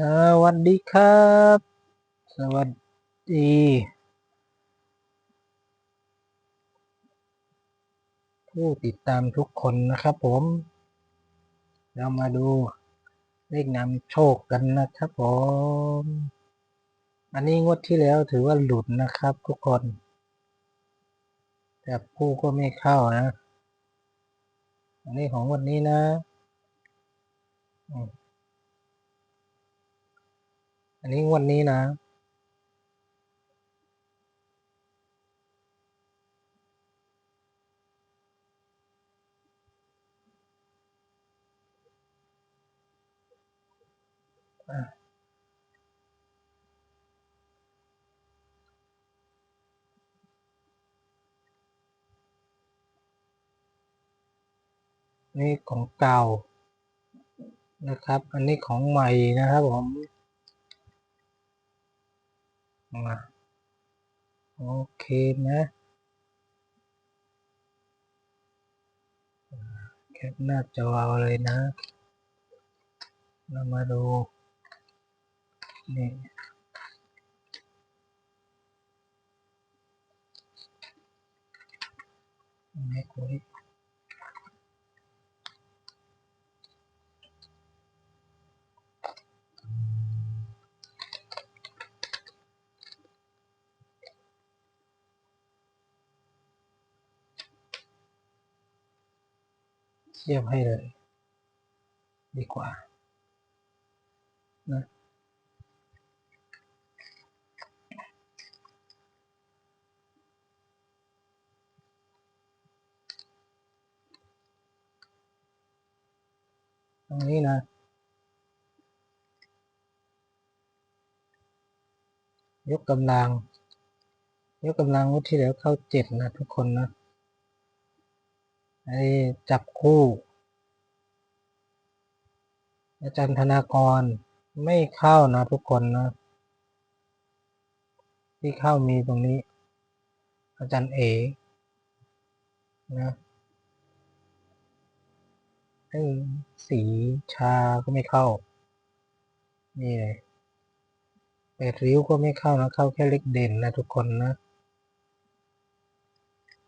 สวัสดีครับ สวัสดี ผู้ติดตามทุกคนนะครับผม เรามาดูเลขนำโชคกันนะครับผม อันนี้งวดที่แล้วถือว่าหลุดนะครับทุกคน แต่ผู้ก็ไม่เข้านะ อันนี้ของวันนี้นะ อันนี้วันนี้นะอะนี่ของเก่านะครับ อันนี้ของใหม่นะครับผม มาโอเคนะแคปหน้าจอเอาเลยนะ เรามาดู นี่ไม่คุย ทียบให้เลย ดีกว่านะตรงนี้นะยกกำลัง ยกกำลังวุที่แล้วเข้าเจ็ดนะทุกคนนะ ไอ้จับคู่ อาจารย์ธนากรไม่เข้านะทุกคนนะ ที่เข้ามีตรงนี้ อาจารย์เอนะไอ้สีชาก็ไม่เข้า นี่เลยแปดริ้วก็ไม่เข้านะ เข้าแค่เล็กเด่นนะทุกคนนะ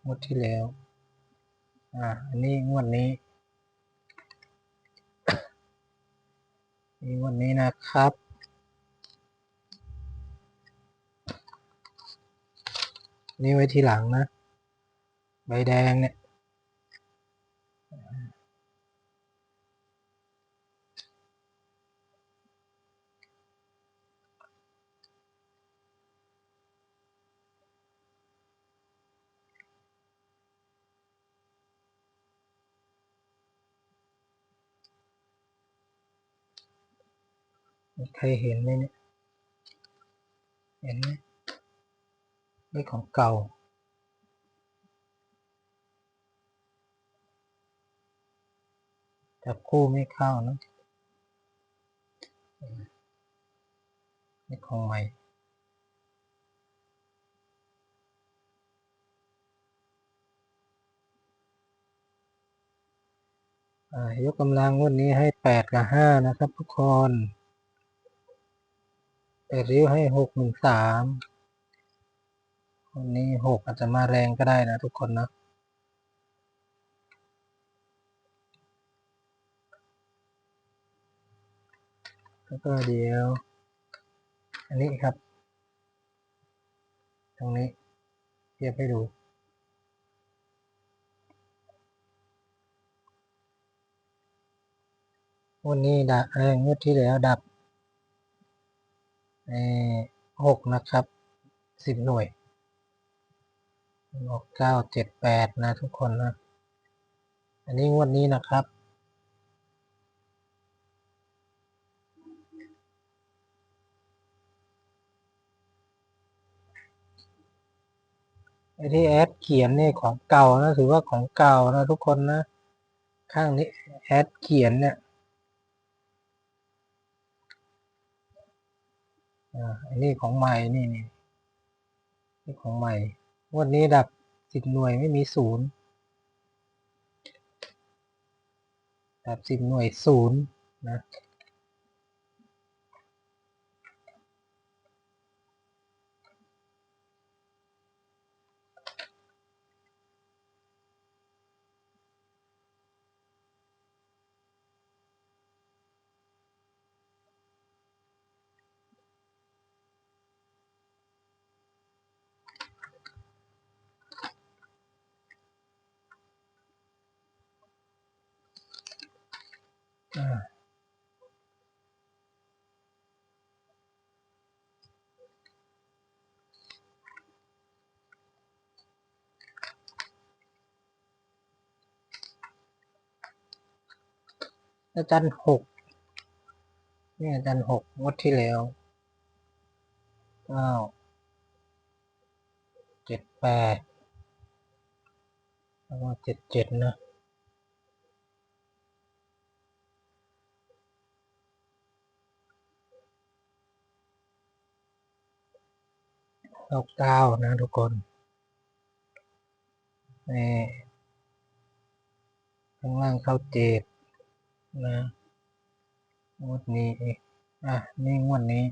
งวดที่แล้ว อ่าอันนี้งวดนี้นี่งวดนี้นะครับนี่ไว้ทีหลังนะ ใบแดงเนี่ย ใครเห็นไหมเนี่ย เห็นไหมนี่ของเก่า จับคู่ไม่เข้านะนี่ของใหม่อ่ายกกำลังวันนี้ให้แปดกับห้านะครับทุกคน แปดริ้วให้หกหนึ่งสามวันนี้หกอาจจะมาแรงก็ได้นะทุกคนนะแล้วก็เดี๋ยว อันนี้ครับ ตรงนี้เทียบให้ดูวันนี้ดับเอองวดที่แล้วดับ หกนะครับสิบหน่วยออกเก้าเจ็ดแปดนะทุกคนนะ อันนี้งวดนี้นะครับ ไอที่แอดเขียนเนี่ยของเก่านะถือว่าของเก่านะทุกคนนะ ข้างนี้แอดเขียนเนี่ย อันนี้ของใหม่นี่นี่นี่ของใหม่วันนี้ดับสิบหน่วยไม่มีศูนย์ดับสิบหน่วยศูนย์นะ อาอาจารย์หกนี่อาจารย์หกงวดที่แล้วเก้าเจ็ดแปดแล้วก็เจ็ดเจ็ดนะ เข้าเก้านะทุกคนนี่ข้างล่างเข้าเจ็ดนะงวดนี้อะนี่งวดนี้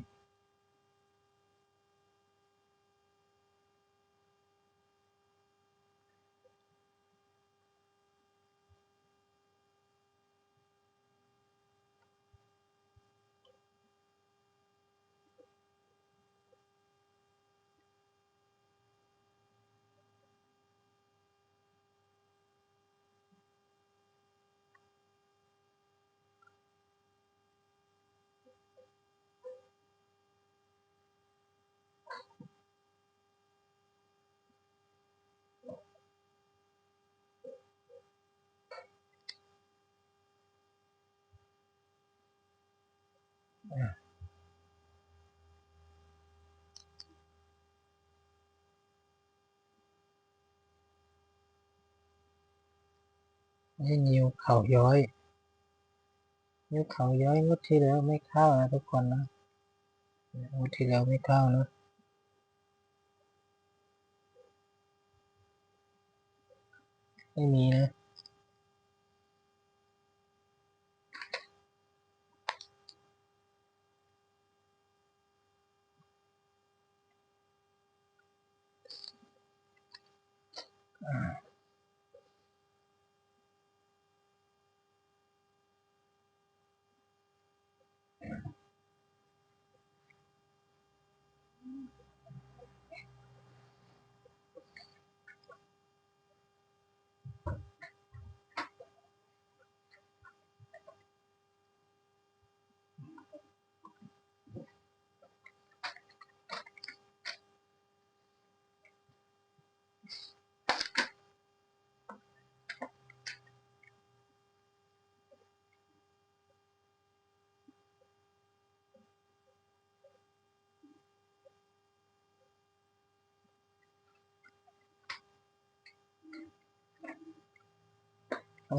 นี่นิวเขาย้อย นิวเขาย้อยงวดที่แล้วไม่เข้านะทุกคนนะงวดที่แล้วไม่เข้านะไม่มีนะตร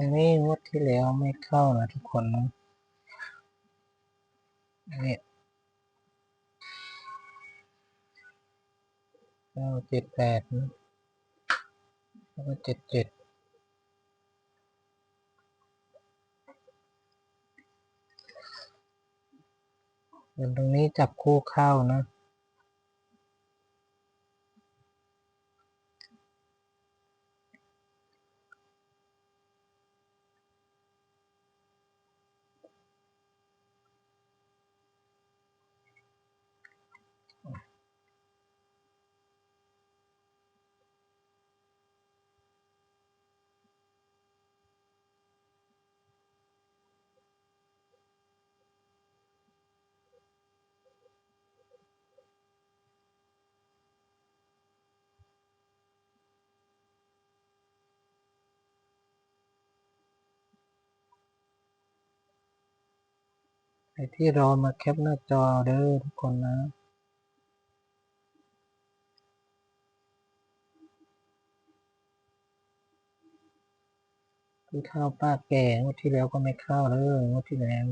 งนี้งวดที่แล้วไม่เข้านะทุกคนนะนี่เก้าเจ็ดแปดแล้วก็เจ็ดเจ็ดส่วนตรงนี้จับคู่เข้านะ ใครที่รอมาแคปหน้าจอเด้อทุกคนนะที่เข้าป้าแก่งวดที่แล้วก็ไม่เข้าเลยงวดที่แล้ว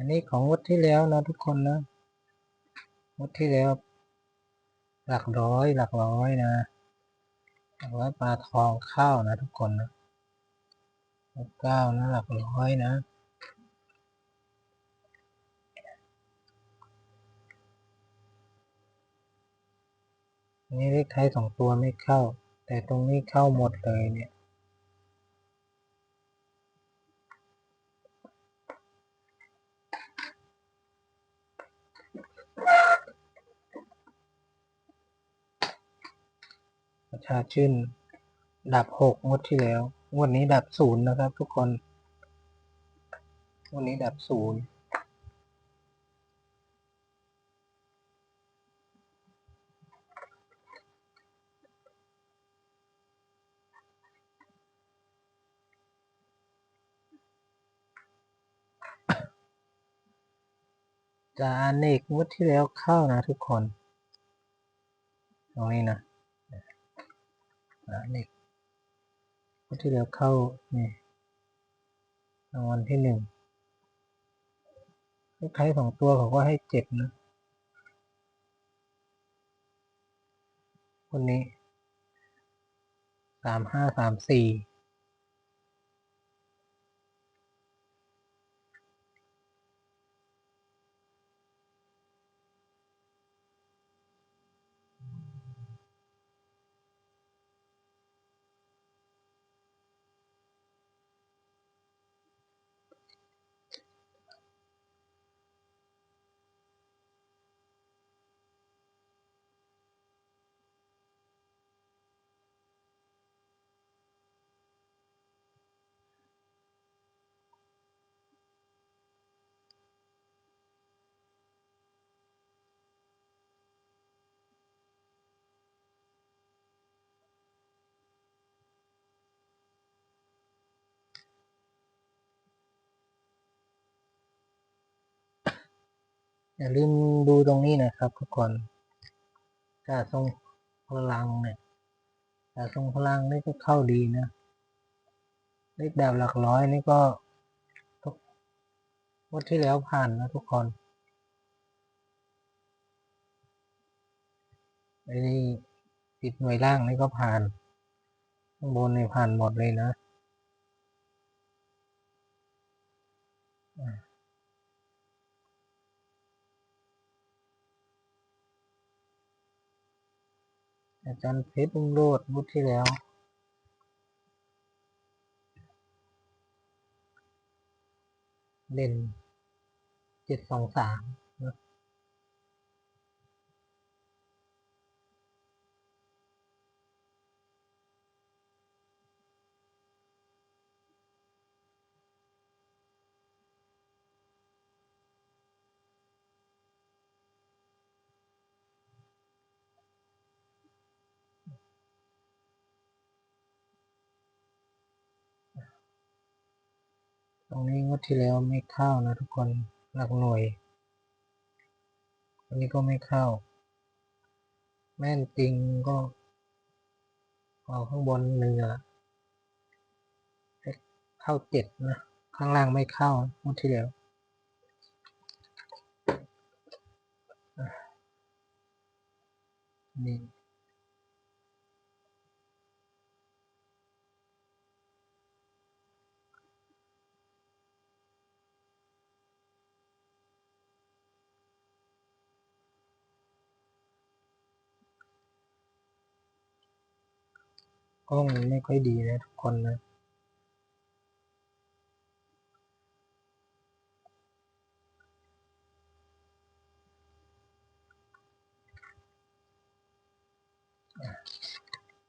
อันนี้ของงวดที่แล้วนะทุกคนนะงวดที่แล้ว หลักร้อยหลักร้อยนะหลักร้อยปลาทองเข้านะทุกคนนะหลักเก้านะหลักร้อยนะนี่เลขท้ายสองตัวไม่เข้า แต่ตรงนี้เข้าหมดเลยเนี่ย ประชาชื่น ดับหกงวดที่แล้ว งวดนี้ดับศูนย์นะครับ ทุกคน งวดนี้ดับศูนย์จาเนกงวดที่แล้วเข้านะทุกคน ตรงนี้นะ จาเนกงวดที่แล้วเข้านี่รางวัลที่หนึ่งคล้ายๆสองตัวเขาก็ให้เจ็ดนะคนนี้สามห้าสามสี่ อย่าลืมดูตรงนี้นะครับทุกคนกาทรงพลังเนี่ยกาทรงพลังนี่ก็เข้าดีนะเลขแบบหลักร้อยนี่ก็ทุกงวดที่แล้วผ่านนะทุกคนไอ้นี่ติดหน่วยล่างนี่ก็ผ่านข้างบนนี่ผ่านหมดเลยนะ อาจารย์เพชรบุงโรดงวดที่แล้ว เด่นเจ็ดสองสามนะ ดที่แล้วไม่เข้านะทุกคนหลักหน่วย อันนี้ก็ไม่เข้า แม่นจริงก็เอาข้างบนหนึ่งอะเข้าเจ็ดนะ ข้างล่างไม่เข้างวดที่แล้วนี่ กล้องมันไม่ค่อยดีนะทุกคนนะ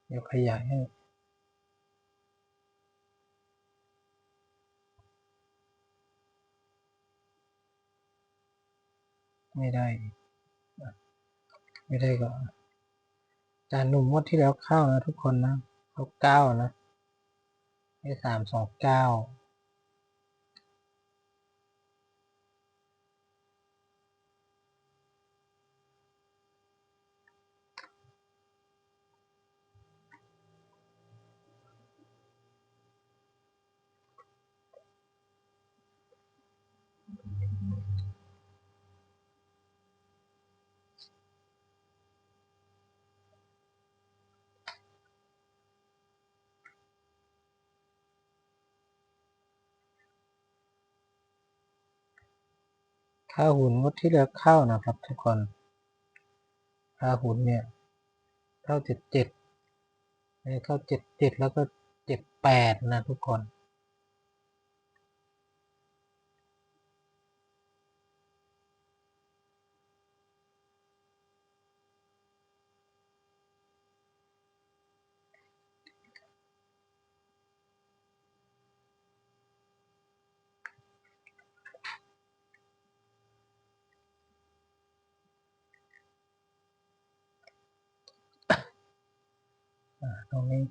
เดี๋ยวขยายให้ไม่ได้ ไม่ได้ก็จานหนุ่มงวดที่แล้วเข้านะทุกคนนะ เข้าเก้านะให้สามสองเก้า ถ้าหุ่นงดที่แล้วเข้านะครับทุกคนถ้าหุ่นเนี่ยเข้าเจ็ดเจ็ดเข้าเจ็ดเจ็ดแล้วก็เจ็ดแปดนะทุกคน ตรงนี้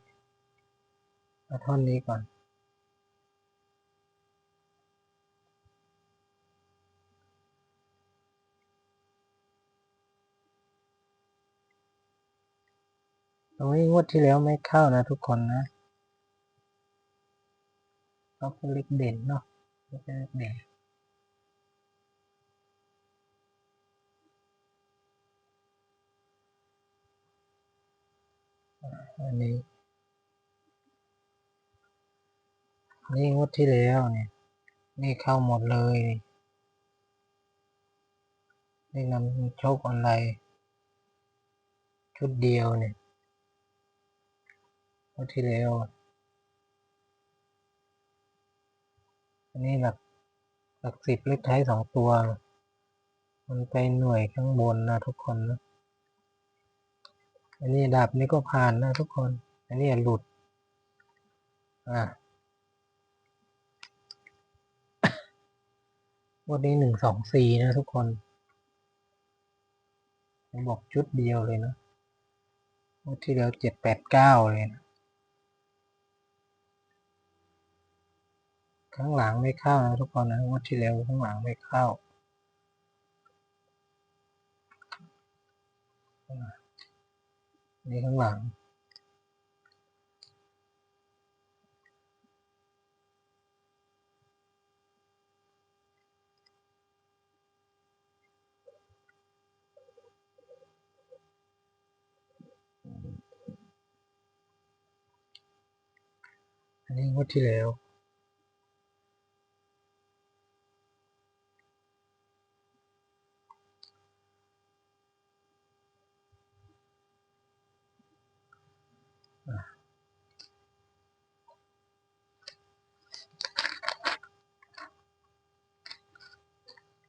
เอาท่อนนี้ก่อน ตรงนี้งวดที่แล้วไม่เข้านะทุกคนนะก็เป็นเลขเด่นเนาะไม่ใช่เลขเด่น อันนี้ นี่งวดที่แล้วเนี่ย นี่เข้าหมดเลย นี่นำโชคออนไลน์ชุดเดียวเนี่ยงวดที่แล้ว อันนี้หลักหลักสิบเลขท้ายสองตัว มันไปหน่วยข้างบนนะทุกคนนะ อันนี้ดับนี้ก็ผ่านนะทุกคน อันนี้หลุด อ่าวันนี้หนึ่งสองสี่นะทุกคนบอกชุดเดียวเลยนะวันที่แล้วเจ็ดแปดเก้าเลยนะข้างหลังไม่เข้านะทุกคนนะวันที่แล้วข้างหลังไม่เข้า นี่ข้างหลัง อันนี้งวดที่แล้ว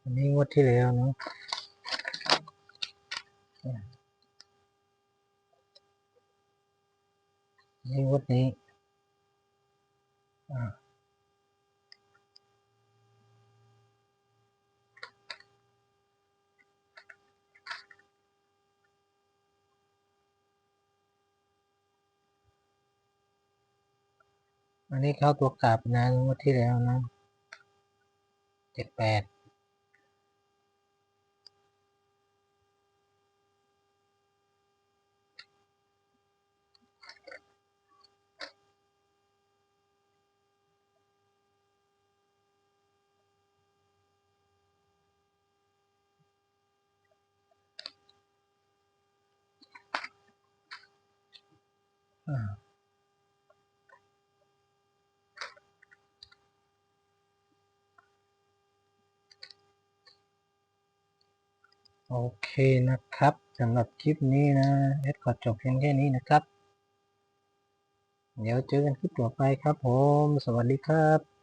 อันนี้งวดที่แล้วเนาะนนี่งวดนี้อ่าอันนี้เข้าตัวกลับนะงวดที่แล้วนะเจ็ดแปด โอเคนะครับสำหรับคลิปนี้นะ เอสขอจบเพียงแค่นี้นะครับ เดี๋ยวเจอกันคลิปต่อไปครับผม สวัสดีครับ